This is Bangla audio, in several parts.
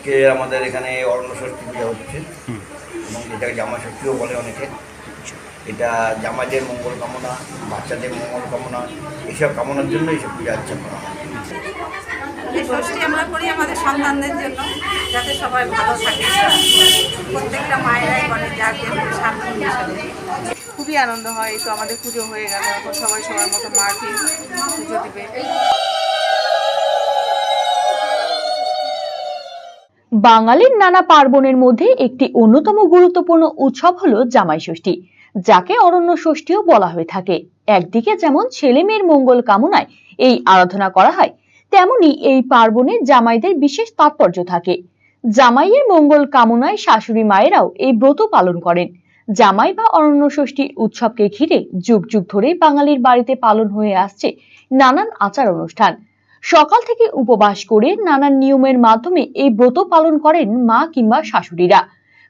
আজকে আমাদের এখানে অরণ্য ষষ্ঠী পূজা হচ্ছে। এবং এটাকে জামা ষষ্ঠীও বলে অনেকে। এটা জামাইদের মঙ্গল কামনা, বাচ্চাদের মঙ্গল কামনা এইসব কামনার জন্য এইসব পূজা আর্চা করা হয়। এই ষষ্ঠী আমরা করি আমাদের সন্তানদের জন্য, যাতে সবাই ভালো থাকে। প্রত্যেকটা মায়েরাই বলে যার খুবই আনন্দ হয় তো আমাদের পুজো হয়ে গেল সবাই সবার মতো মাকে পুজো দিবে। বাঙালির নানা পার্বণের মধ্যে একটি অন্যতম গুরুত্বপূর্ণ উৎসব হলো জামাই ষষ্ঠী, যাকে অরণ্য ষষ্ঠীও বলা হয়ে থাকে। একদিকে যেমন ছেলে মেয়ের মঙ্গল কামনায় এই আরাধনা করা হয়, তেমনি এই পার্বণে জামাইদের বিশেষ তাৎপর্য থাকে। জামাইয়ের মঙ্গল কামনায় শাশুড়ি মায়েরাও এই ব্রত পালন করেন। জামাই বা অরণ্য ষষ্ঠীর উৎসবকে ঘিরে যুগ যুগ ধরে বাঙালির বাড়িতে পালন হয়ে আসছে নানান আচার অনুষ্ঠান। সকাল থেকে উপবাস করে নানান নিয়মের মাধ্যমে এই ব্রত পালন করেন মা কিংবা শাশুড়িরা।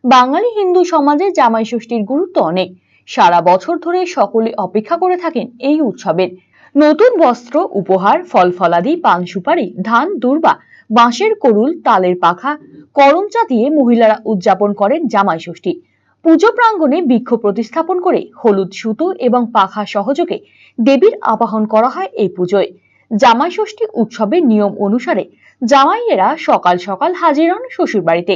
বাঙালি হিন্দু সমাজে জামাই ষষ্ঠীর গুরুত্ব অনেক। সারা বছর ধরে সকলে অপেক্ষা করে থাকেন এই উৎসবের। নতুন বস্ত্র, উপহার, ফল ফলাদি, পান সুপারি, ধান, দুর্বা, বাঁশের করুল, তালের পাখা করমচা দিয়ে মহিলারা উদযাপন করেন জামাই ষষ্ঠী। পুজো প্রাঙ্গণে বৃক্ষ প্রতিস্থাপন করে হলুদ সুতো এবং পাখা সহযোগে দেবীর আবাহন করা হয় এই পুজোয়। জামাই ষষ্ঠী উৎসবের নিয়ম অনুসারে জামাইয়েরা সকাল সকাল হাজির হন শ্বশুর বাড়িতে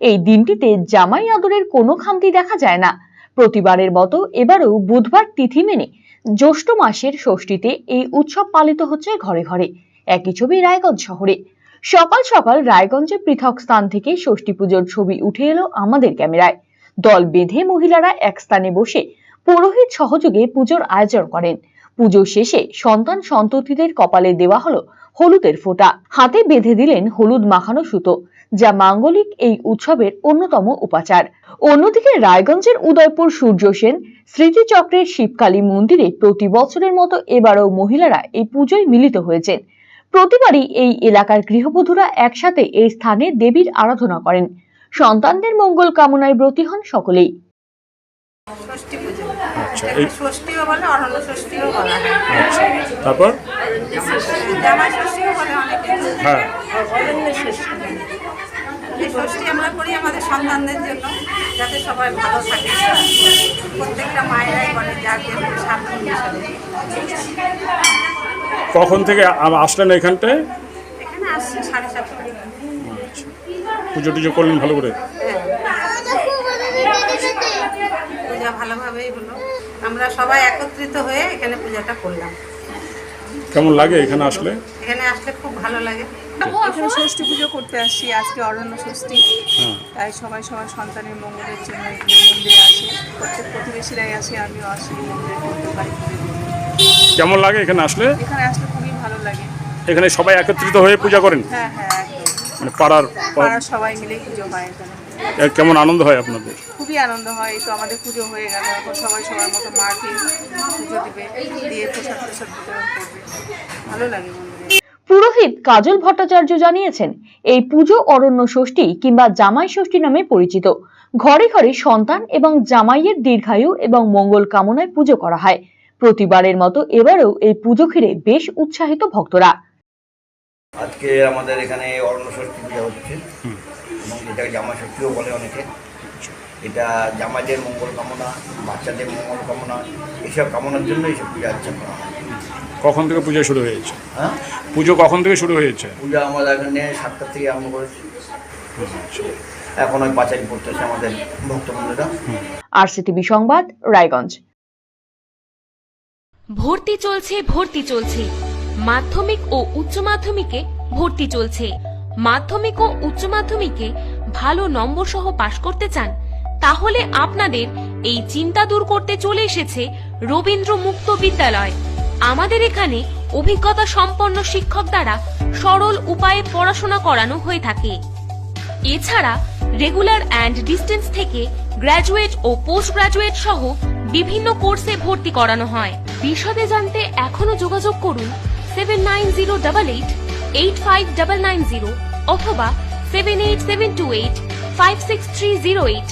এই দিনটিতে জামাই আদরের কোনো খামতি দেখা যায় না। প্রতিবারের মতো এবারও বুধবার তিথি মেনে জ্যৈষ্ঠ মাসের ষষ্ঠীতে এই উৎসব পালিত হচ্ছে ঘরে ঘরে। একই ছবি রায়গঞ্জ শহরে। সকাল সকাল রায়গঞ্জে পৃথক স্থান থেকে ষষ্ঠী পুজোর ছবি উঠে এলো আমাদের ক্যামেরায়। দল বেঁধে মহিলারা এক স্থানে বসে পুরোহিত সহযোগে পুজোর আয়োজন করেন। পুজো শেষে সন্তান সন্ততিদের কপালে দেওয়া হলো হলুদের ফোঁটা। হাতে বেঁধে দিলেন হলুদ মাখানো সুতো, যা মাঙ্গলিক এই উৎসবের অন্যতম উপাচার। অন্যদিকে রায়গঞ্জের উদয়পুর সূর্য সেন স্মৃতিচক্রের শিবকালী মন্দিরে প্রতি বছরের মতো এবারও মহিলারা এই পুজোয় মিলিত হয়েছেন। প্রতিবারই এই এলাকার গৃহবধূরা একসাথে এই স্থানে দেবীর আরাধনা করেন। সন্তানদের মঙ্গল কামনায় ব্রতী হন সকলেই। ষষ্ঠী পুজো। আচ্ছা, এই- ষষ্ঠীও বলে অরণ্য ষষ্ঠীও বলা। আচ্ছা তারপর? জামাই ষষ্ঠীও বলে অনেকে। হ্যাঁ। অরণ্য ষষ্ঠী। এই ষষ্ঠী আমরা করি আমাদের সন্তানদের জন্য যাতে সবাই ভালো থাকে। প্রত্যেকটা মায়েরাই বলে কখন থেকে আসলেন এখানটায়? এখানে আসছে সাড়ে সাতটা পুজো টুজো করলেন ভালো করে? পূজা ভালোভাবেই হলো। আমরা সবাই একত্রিত হয়ে এখানে পূজাটা করলাম। কেমন লাগে এখানে আসলে? এখানে আসলে খুব ভালো লাগে। এখানে ষষ্ঠী পুজো করতে আসছি আজকে অরণ্য ষষ্ঠী। হ্যাঁ। তাই সবাই সবার সন্তানের মঙ্গলের জন্য মন্দিরে আসে। প্রত্যেক প্রতিবেশীরাই আসে আমিও আসি। মন্দিরে করতে পারি কেমন লাগে এখানে আসলে? এখানে আসলে খুবই ভালো লাগে। এখানে সবাই একত্রিত হয়ে পূজা করেন? হ্যাঁ হ্যাঁ মানে পাড়ার পাড়ার সবাই মিলে পুজো হয় এখানে। কেমন আনন্দ হয় আপনাদের? খুবই আনন্দ হয় এই তো আমাদের পুজো হয়ে গেল এখন সবাই সবার মতো মাকে পুজো দিবে দিয়ে প্রসাদ প্রসাদ বিতরণ করবে। ভালো লাগে পুরোহিত কাজল ভট্টাচার্য জানিয়েছেন এই পুজো অরণ্য ষষ্ঠী কিংবা জামাই ষষ্ঠী নামে পরিচিত। ঘরে ঘরে সন্তান এবং জামাইয়ের দীর্ঘায়ু এবং মঙ্গল কামনায় পুজো করা হয়। প্রতিবারের মতো এবারেও এই পুজো ঘিরে বেশ উৎসাহিত ভক্তরা। আজকে আমাদের এখানে অরণ্য ষষ্ঠী পূজা হচ্ছে। এবং এটাকে জামা ষষ্ঠীও বলে অনেকে। এটা জামাইদের মঙ্গল কামনা বাচ্চাদের মঙ্গল কামনা এসব কামনার জন্য এইসব পূজা আর্চা করা হয়। কখন থেকে পূজা শুরু হয়েছে? হ্যাঁ? পুজো কখন থেকে শুরু হয়েছে? পূজা আমাদের এখানে সাতটা থেকে আরম্ভ করেছি। এখন ওই পাঁচারি পড়তেছে আমাদের ভক্তবন্ধুরা আরসিটিভি সংবাদ রায়গঞ্জ। ভর্তি চলছে ভর্তি চলছে। মাধ্যমিক ও উচ্চ মাধ্যমিকে ভর্তি চলছে। মাধ্যমিক ও উচ্চ মাধ্যমিকে ভালো নম্বর সহ পাশ করতে চান, তাহলে আপনাদের এই চিন্তা দূর করতে চলে এসেছে রবীন্দ্র মুক্ত বিদ্যালয়। আমাদের এখানে অভিজ্ঞতা সম্পন্ন শিক্ষক দ্বারা সরল উপায়ে পড়াশোনা করানো হয়ে থাকে। এছাড়া রেগুলার অ্যান্ড ডিস্টেন্স থেকে গ্র্যাজুয়েট ও পোস্ট গ্র্যাজুয়েট সহ বিভিন্ন কোর্সে ভর্তি করানো হয়। বিশদে জানতে এখনও যোগাযোগ করুন seven nine zero double eight eight five double nine zero অথবা seven eight seven two eight five six three zero eight